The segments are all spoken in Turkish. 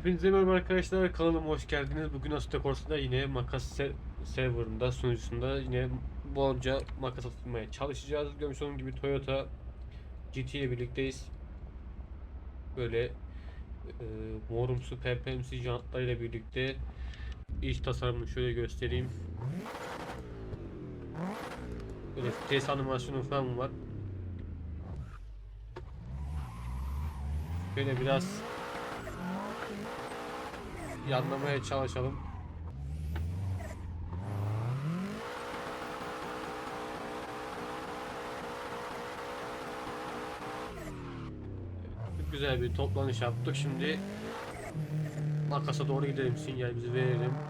Hepinize merhaba arkadaşlar kanalıma hoş geldiniz. Bugün Asutta Corsa'da yine makas se- serverında sunucusunda yine bolca makas atılmaya çalışacağız. Görmüş olduğunuz gibi Toyota GT ile birlikteyiz. Böyle e, morumsu pempemsi jantlarıyla birlikte iç tasarımını şöyle göstereyim. Böyle vites animasyonu falan var. Böyle biraz yanlamaya çalışalım. Güzel bir toplanış yaptık. Şimdi makasa doğru gidelim. Sinyalimizi verelim.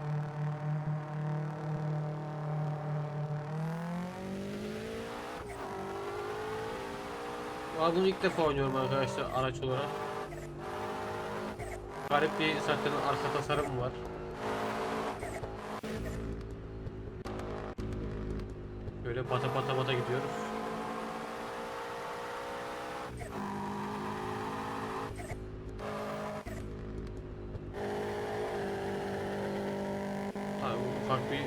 Aa, Bunu ilk defa oynuyorum arkadaşlar araç olarak. Garip bir zaten arka tasarım var. Böyle bata bata bata gidiyoruz. Tabii ufak bir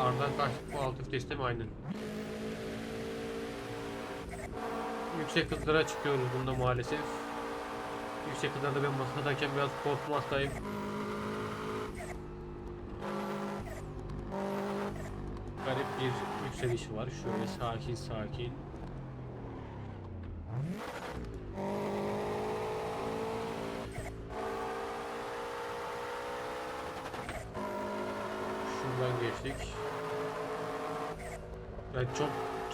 aradan kaçtık bu altı viteste mi aynen. Yüksek hızlara çıkıyoruz bunda maalesef. Yüksek hızlarda ben masadayken biraz korkmaktayım. Garip bir yükseliş var. Şöyle sakin sakin. Şuradan geçtik. Yani çok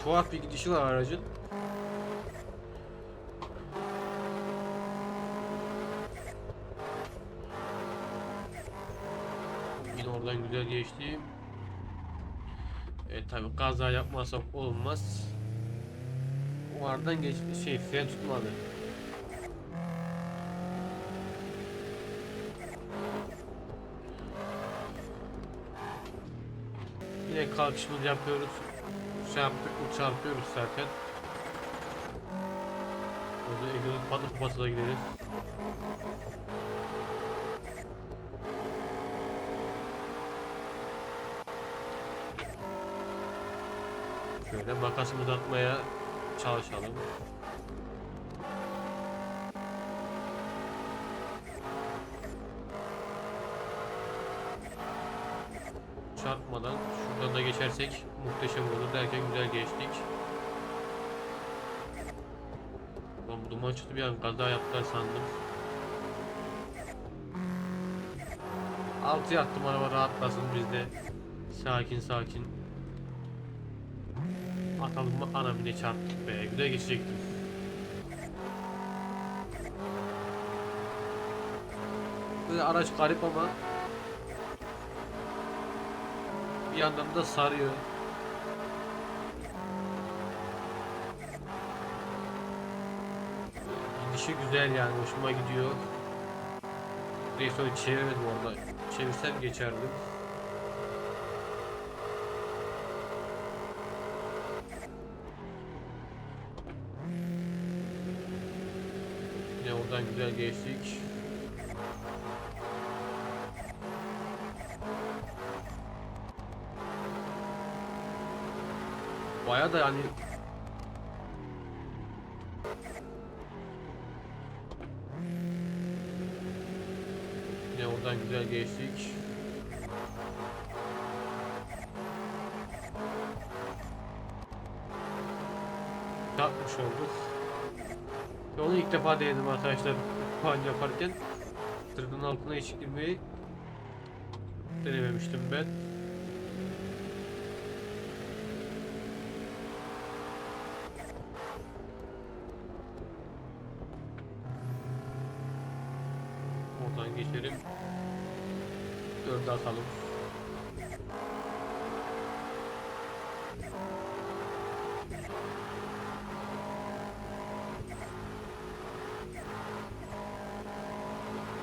tuhaf bir gidişi var aracın. Yine oradan güzel geçtim. Evet tabi kaza yapmazsak olmaz. O aradan geç şey fren tutmadı. Yine kalkışımızı yapıyoruz. Şey yaptık mı çarpıyoruz zaten. Burada egzoz patı patı da gideriz. Şöyle makasımızı atmaya çalışalım. Çarpmadan şuradan da geçersek muhteşem olur derken güzel geçtik. Lan bu duman çıktı bir an kaza yaptılar sandım. Altıya attım araba rahatlasın bizde. Sakin sakin. Atalım mı anam yine çarptık be. Güzel geçecektim. Böyle araç garip ama bir yandan da sarıyor. Gidişi güzel yani hoşuma gidiyor. Direksiyonu çeviremedim orada. Çevirsem geçerdim. Yine oradan güzel geçtik. Baya da yani Yine oradan güzel geçtik. Yapmış olduk. Onu ilk defa denedim arkadaşlar puan yaparken. Tırın altına hiç girmeyi denememiştim ben. Oradan geçelim. Dörde atalım.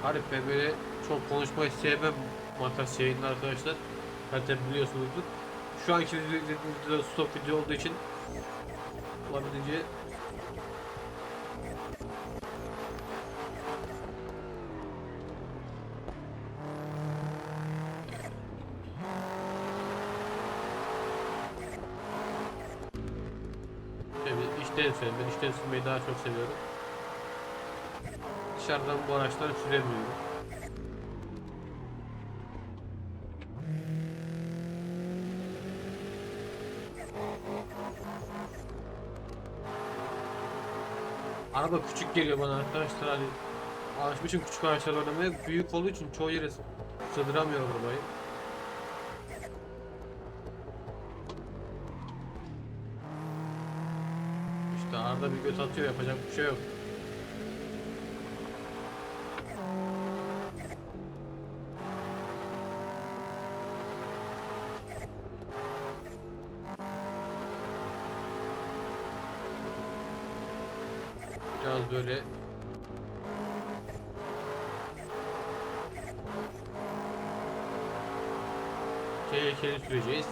Harip ben böyle çok konuşmayı sevmem makas yayında arkadaşlar. Zaten biliyorsunuzdur. Şu anki videoda stop video olduğu için olabildiğince İşte ben işten sürmeyi daha çok seviyorum. Dışarıdan bu araçları süremiyorum. Araba küçük geliyor bana arkadaşlar hani alışmışım küçük araçlarla oynamaya büyük olduğu için çoğu yere sığdıramıyorum arabayı. İşte arada bir göt atıyor yapacak bir şey yok. Biraz böyle tehlikeli süreceğiz.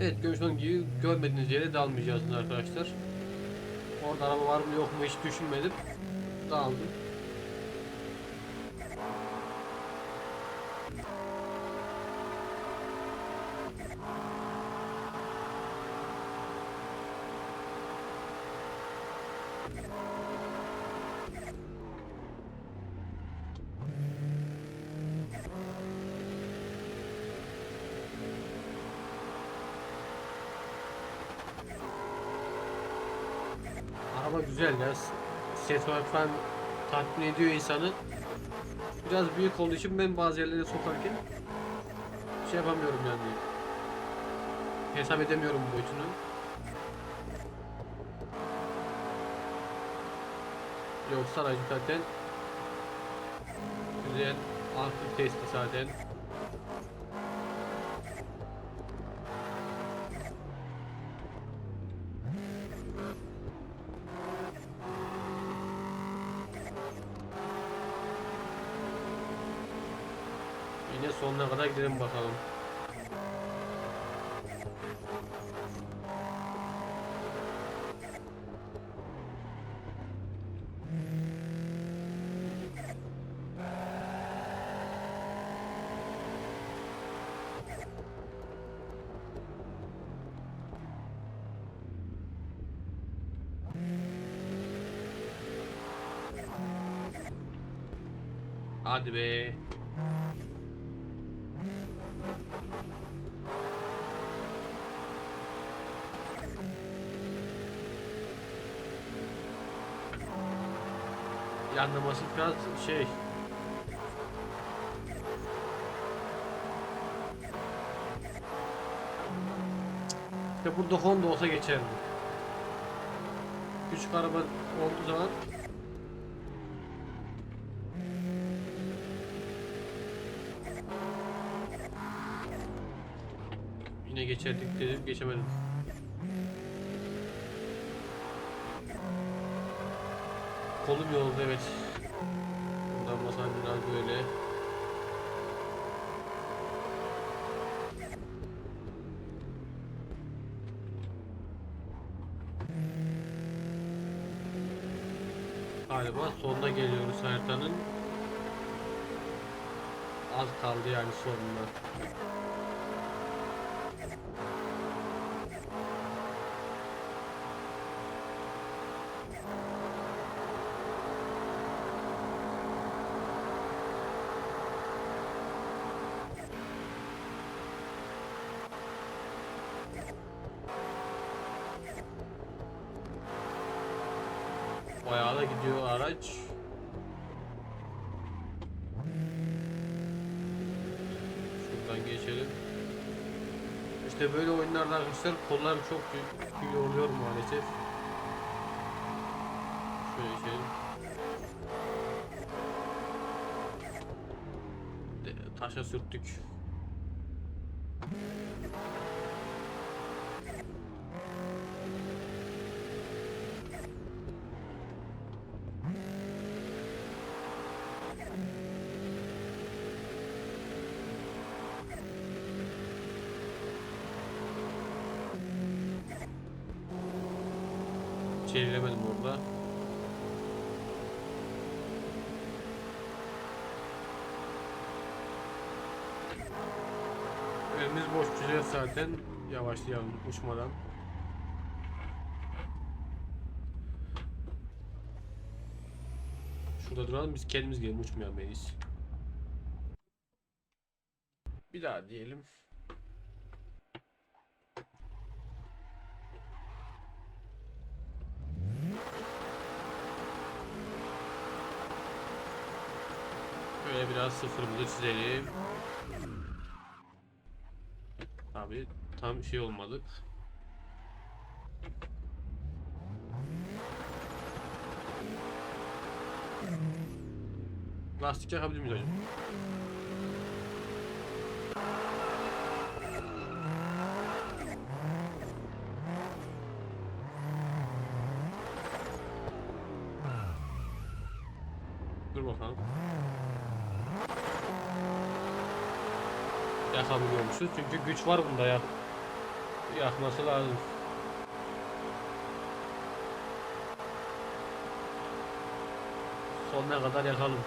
Evet olduğunuz gibi görmediğiniz yere dalmayacağız arkadaşlar. Orada araba var mı yok mu hiç düşünmedim. Daldım. Araba güzel ya. Ses olarak falan tatmin ediyor insanı. Biraz büyük olduğu için ben bazı yerlere sokarken şey yapamıyorum yani. Hesap edemiyorum boyutunu. Yoksa aracı zaten güzel aktif testi zaten. Kadar gidelim bakalım. Hadi be. Yanlaması biraz şey İşte burada Honda olsa geçerdi. Küçük araba olduğu zaman Yine geçerdik dedim geçemedim. Kolum yolda evet. Buradan basan biraz böyle. Galiba sonuna geliyoruz haritanın. Az kaldı yani sonuna. Bayağı da gidiyor araç. Şuradan geçelim. İşte böyle oyunlarda arkadaşlar kollar çok y- yoruluyor maalesef. Şöyle geçelim. Taşa sürttük. hiç eğlenemedim orada. Elimiz boş güzel zaten. Yavaşlayalım uçmadan. Şurada duralım biz kendimiz gelip uçmayan mıyız? Bir daha diyelim. Biraz sıfırımızı çizelim. Abi tam şey olmadık. Lastik yakabilir miyiz hocam? Dur bakalım. Yakabiliyormuşuz çünkü güç var bunda ya. Yakması lazım. Sonuna kadar yakalım.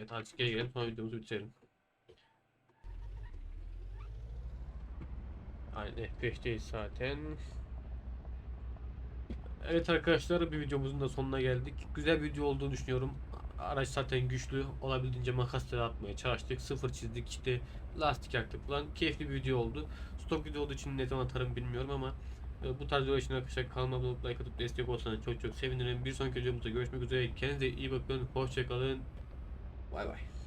Evet geri gelelim sonra videomuzu bitirelim. Aynen F5'teyiz zaten. Evet arkadaşlar bir videomuzun da sonuna geldik. Güzel bir video olduğunu düşünüyorum. Araç zaten güçlü. Olabildiğince makasları atmaya çalıştık. Sıfır çizdik işte lastik yaktık falan. Keyifli bir video oldu. Stok video olduğu için ne zaman atarım bilmiyorum ama e, bu tarz video için arkadaşlar kanalıma like atıp destek olsanız çok çok sevinirim. Bir sonraki videomuzda görüşmek üzere. Kendinize iyi bakın. Hoşçakalın. Bye bye.